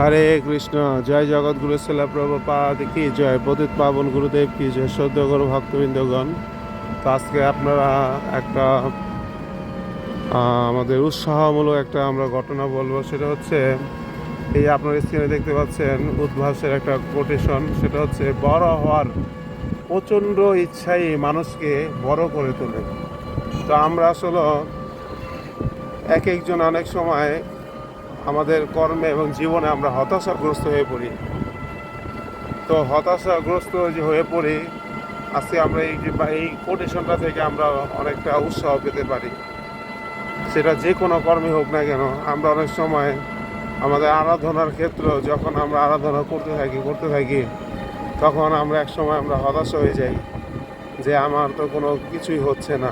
হরে কৃষ্ণ, জয় জগৎগুরু শিলা প্রভুপাদ কি জয় পতিত পাবন গুরুদেব কি, জয় সদ্য গুরু ভক্তবৃন্দগণ। তো আজকে আপনারা একটা আমাদের উৎসাহমূলক একটা আমরা ঘটনা বলব, সেটা হচ্ছে, এই আপনার স্ক্রিনে দেখতে পাচ্ছেন উদ্ভাসের একটা কোটেশন সেটা হচ্ছে, বড় হওয়ার প্রচণ্ড ইচ্ছাই মানুষকে বড় করে তোলে। তো আমরা আসলে এক একজন অনেক সময় আমাদের কর্মে এবং জীবনে আমরা হতাশাগ্রস্ত হয়ে পড়ি। তো হতাশাগ্রস্ত যে হয়ে পড়ি, আজকে আমরা এই যে এই কোটেশনটা থেকে আমরা অনেকটা উৎসাহ পেতে পারি। সেটা যে কোনো কর্মে হোক না কেন, আমরা অনেক সময় আমাদের আরাধনার ক্ষেত্র যখন আমরা আরাধনা করতে থাকি করতে থাকি, তখন আমরা এক সময় আমরা হতাশ হয়ে যাই যে আমার তো কোনো কিছুই হচ্ছে না।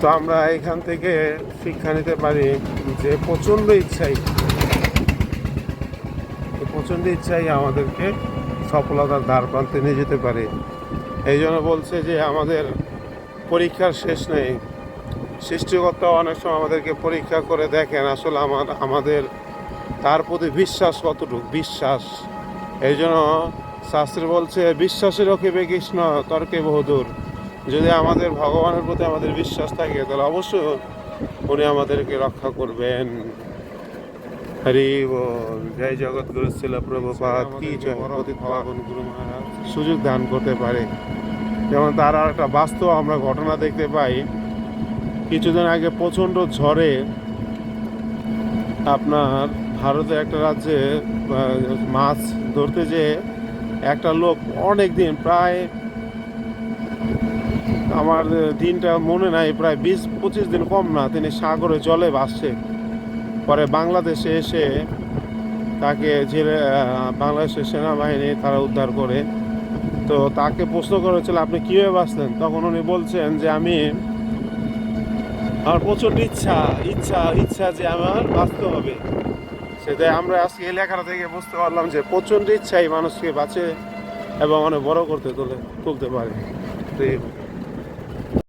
তো আমরা এখান থেকে শিক্ষা নিতে পারি যে প্রচণ্ড ইচ্ছাই। প্রচণ্ড ইচ্ছাই আমাদেরকে সফলতার দ্বার প্রান্তে নিয়ে যেতে পারে। এই জন্য বলছে যে আমাদের পরীক্ষার শেষ নেই। সৃষ্টিকর্তা অনেক সময় আমাদেরকে পরীক্ষা করে দেখেন আসলে আমার, আমাদের, তার প্রতি বিশ্বাস কতটুকু? বিশ্বাস। এই জন্য শাস্ত্রী বলছে, বিশ্বাসের রক্ষিবে কৃষ্ণ, তর্কে বহুদূর। যদি আমাদের ভগবানের প্রতি আমাদের বিশ্বাস থাকে তাহলে অবশ্যই উনি আমাদেরকে রক্ষা করবেন। হরি বল। জয় জগৎ গুরু ছিল প্রভুপাত কি জয়। গুরু মহারাজ। সুযোগ দান করতে পারে। যেমন তার আর একটা বাস্তব আমরা ঘটনা দেখতে পাই। কিছুদিন আগে প্রচণ্ড ঝড়ে আপনার ভারতের একটা রাজ্যে মাছ ধরতে যেয়ে একটা লোক অনেক দিন প্রায় আমার দিনটা মনে নাই, প্রায় বিশ, পঁচিশ দিন কম না, তিনি সাগরে জলে ভাসছে। পরে বাংলাদেশে এসে তাকে জেলে বাংলাদেশের সেনাবাহিনী তারা উদ্ধার করে। তো তাকে প্রশ্ন করা হচ্ছিল আপনি কীভাবে বাঁচলেন? তখন উনি বলছেন যে, আমি, আমার প্রচণ্ড ইচ্ছা ইচ্ছা ইচ্ছা যে আমার বাঁচতে হবে। সেটাই আমরা আজকে এই লেখাটা থেকে বুঝতে পারলাম যে, প্রচণ্ড ইচ্ছাই মানুষকে বাঁচে এবং অনেক বড় করতে তোলে, তুলতে পারে। তো